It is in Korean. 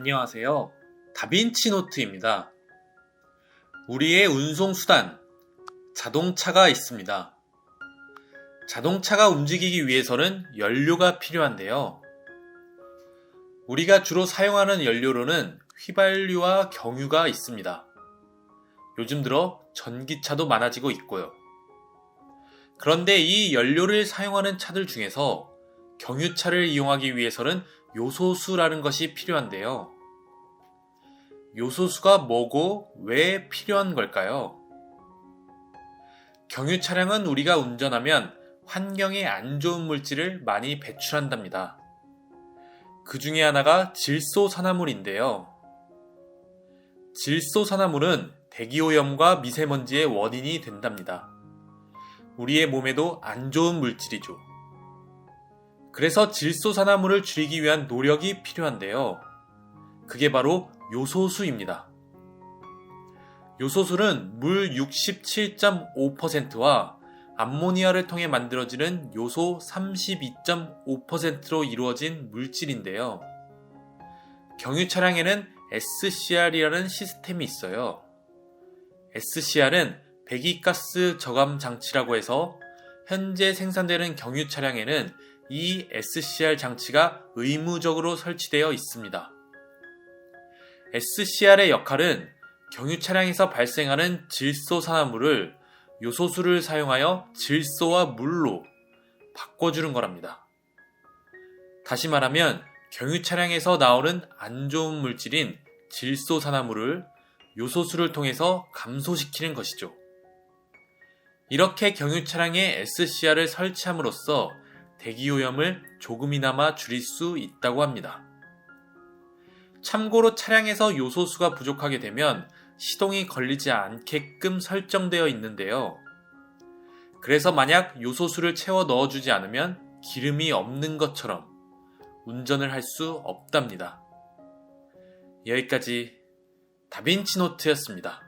안녕하세요. 다빈치 노트입니다. 우리의 운송수단, 자동차가 있습니다. 자동차가 움직이기 위해서는 연료가 필요한데요. 우리가 주로 사용하는 연료로는 휘발유와 경유가 있습니다. 요즘 들어 전기차도 많아지고 있고요. 그런데 이 연료를 사용하는 차들 중에서 경유차를 이용하기 위해서는 요소수라는 것이 필요한데요. 요소수가 뭐고 왜 필요한 걸까요? 경유 차량은 우리가 운전하면 환경에 안 좋은 물질을 많이 배출한답니다. 그 중에 하나가 질소산화물인데요. 질소산화물은 대기오염과 미세먼지의 원인이 된답니다. 우리의 몸에도 안 좋은 물질이죠. 그래서 질소 산화물을 줄이기 위한 노력이 필요한데요. 그게 바로 요소수입니다. 요소수는 물 67.5%와 암모니아를 통해 만들어지는 요소 32.5%로 이루어진 물질인데요. 경유 차량에는 SCR이라는 시스템이 있어요. SCR은 배기가스 저감 장치라고 해서 현재 생산되는 경유 차량에는 이 SCR 장치가 의무적으로 설치되어 있습니다. SCR의 역할은 경유 차량에서 발생하는 질소 산화물을 요소수를 사용하여 질소와 물로 바꿔주는 거랍니다. 다시 말하면 경유 차량에서 나오는 안 좋은 물질인 질소 산화물을 요소수를 통해서 감소시키는 것이죠. 이렇게 경유 차량에 SCR을 설치함으로써 대기오염을 조금이나마 줄일 수 있다고 합니다. 참고로 차량에서 요소수가 부족하게 되면 시동이 걸리지 않게끔 설정되어 있는데요. 그래서 만약 요소수를 채워 넣어주지 않으면 기름이 없는 것처럼 운전을 할 수 없답니다. 여기까지 다빈치 노트였습니다.